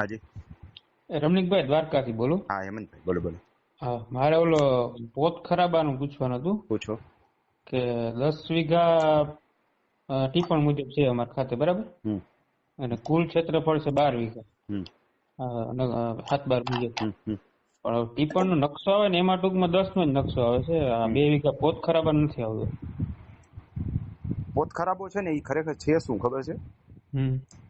હાજી. રમણીકભાઈ દ્વારકાથી બોલો. હા હેમંતભાઈ બોલો બોલો. હા મારે ઓલો પોત ખરાબાનું પૂછવાનું હતું પૂછો. કે દસ વીઘા ટીપણ મુજબ છે અમારા ખાતે બરાબર? અને કુલ ક્ષેત્રફળ છે બાર વીઘા. સાત બાર મુજબ. પણ ટીપણનો નકશો આવે ને એમાં ટૂંકમાં દસ નો જ નકશો આવે છે. આ બે વીઘા પોત ખરાબા નથી આવતો. પોત ખરાબો છે ને એ ખરેખર છે શું ખબર છે?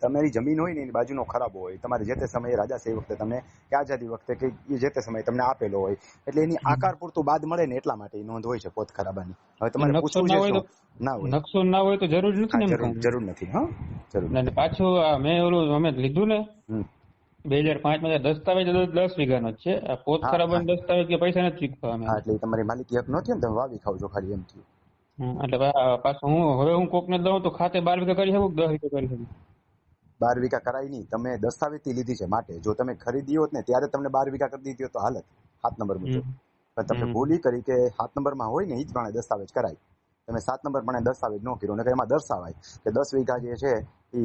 તમારી જમીન હોય ને એની બાજુનો ખરાબો હોય તમારે જે તે સમયે રાજાશાહી વખતે તમને કે આઝાદી વખતે કે એ જે તે સમયે તમને આપેલો હોય એટલે એની આકાર પૂરતું બાદ મળે ને એટલા માટે નોંધ હોય છે પોત ખરાબાની. હવે તમારે પૂછવું ના છે ના હોય. નકશો ના હોય તો જરૂર નથી ને જરૂર નથી હા? જરૂર. પાછું મેં ઓલું અમે લીધું ને બે હજાર પાંચમાં દસ્તાવેજ દસ- વીઘા વીઘાનો જ છે. આ પોત ખરાબ દસ્તાવેજ કે પૈસા નથી ચૂકવા એટલે તમારી માલિકી હક નથી ને તમે વાવી ખાવ છો ખાલી એમ થયું. એટલે પાછું હું હવે હું કોકને દઉં તો ખાતે બાર વીઘા કરી શકું દસ વીઘા કરી શકું? બાર વીઘા કરાય નહીં. તમે દસ્તાવેજથી લીધી છે માટે. જો તમે ખરીદી હોત ને ત્યારે તમને બાર વીઘા કરી દીધી હોત તો હાલત. સાત નંબર મુજબ. પણ તમે ભૂલી કરી કે સાત નંબરમાં હોય ને એ જ પ્રમાણે દસ્તાવેજ કરાય. તમે સાત નંબર પ્રમાણે દસ્તાવેજ ન કર્યો નકર એમાં દર્શાવાય કે દસ વીઘા જે છે એ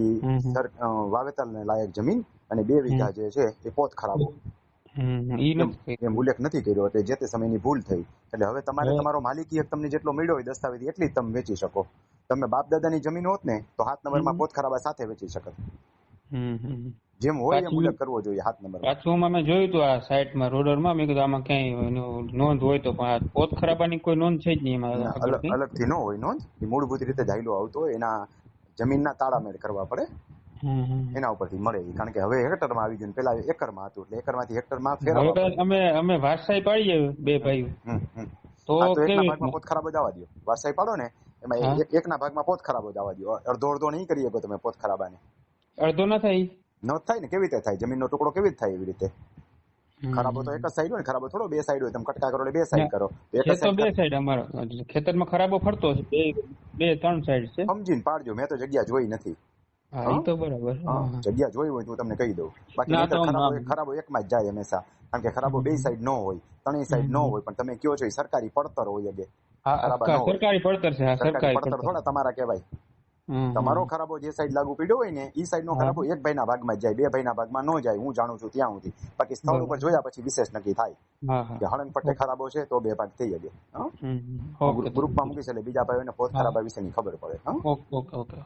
વાવેતરને લાયક જમીન અને બે વીઘા જે છે એ પોત ખરાબો ઈ એમ નથી. ઉલ્લેખ નથી કર્યો એટલે જે તે સમયની ભૂલ થઈ. એટલે હવે તમારે તમારો માલિકી હક તમને જેટલો મળ્યો હોય દસ્તાવેજ એટલી તમે વેચી શકો. તમે બાપ દાદાની જમીન હોત ને તો હાથ નંબરમાં પોત ખરાબા સાથે વેચી શકત. જેમ હોય એમ ઉલ્લેખ કરવો જોઈએ હાથ નંબર પાછું અમે જોયું હતું આ સાઇટમાં રોડરમાં મેં કીધું આમાં ક્યાંય નોંધ હોય તો પણ પોત ખરાબાની કોઈ નોંધ છે જ નહીં એમાં. અલગથી ન હોય નોંધ. મૂળભૂત રીતે જાયલો આવતો હોય એના જમીનના તાળામેળ કરવા પડે. એના ઉપરથી મળે કારણ કે હવે હેક્ટરમાં આવી ગયું પેલા એકરમાં હતું એટલે એકરમાંથી હેક્ટરમાં. કદાચ અમે અમે વારસાઈ પાડીએ બે ભાઈઓ. તો એકના ભાગમાં પોત ખરાબ જ આવવા દો વારસાઈ પાડો ને એમાં એક- એકના ભાગમાં પોત ખરાબ જ આવવા દો અડધો અડધો નહીં કરી શકો તમે પોત ખરાબાને. અડધો ના થાય? ન થાય ને કેવી રીતે થાય? જમીનનો ટુકડો કેવી રીતે થાય એવી રીતે. ખરાબો તો એક જ સાઈડ હોય ને ખરાબો થોડો બે સાઈડ હોય. તમે કટકા કરો એટલે બે સાઈડ કરો. એક ખેતર બે સાઈડ અમારો. ખેતરમાં ખરાબો ફરતો છે બે બે ત્રણ સાઈડ છે. સમજીને પાડજો. મેં તો જગ્યા જોઈ નથી. હા તો બરાબર. જગ્યા જોઈ હોય તો તમને કહી દઉં. બાકી ખરાબો એકમાં જ જાય હંમેશા. કારણ કે ખરાબો બે સાઈડ નો હોય ત્રણેય સાઈડ નો હોય પણ તમે કયો છો એ સરકારી પડતર હોય અગે. સરકારી પડતર છે સરકારી પડતર થોડા તમારા કહેવાય. તમારો ખરાબો જે સાઈડ લાગુ પડ્યો હોય ને એ સાઈડ નો. ખરાબો એક ભાઈના ભાગમાં જાય બે ભાઈના ભાગમાં ન જાય હું જાણું છું ત્યાં સુધી. બાકી સ્થળ ઉપર જોયા પછી વિશેષ નક્કી થાય. કે હળંગ પટ્ટે ખરાબો છે તો બે ભાગ થઈ શકે. ગ્રુપમાં મૂકીશ એટલે બીજા ભાઈઓને પોત. ખરાબા વિશેની ખબર પડે. Okay okay.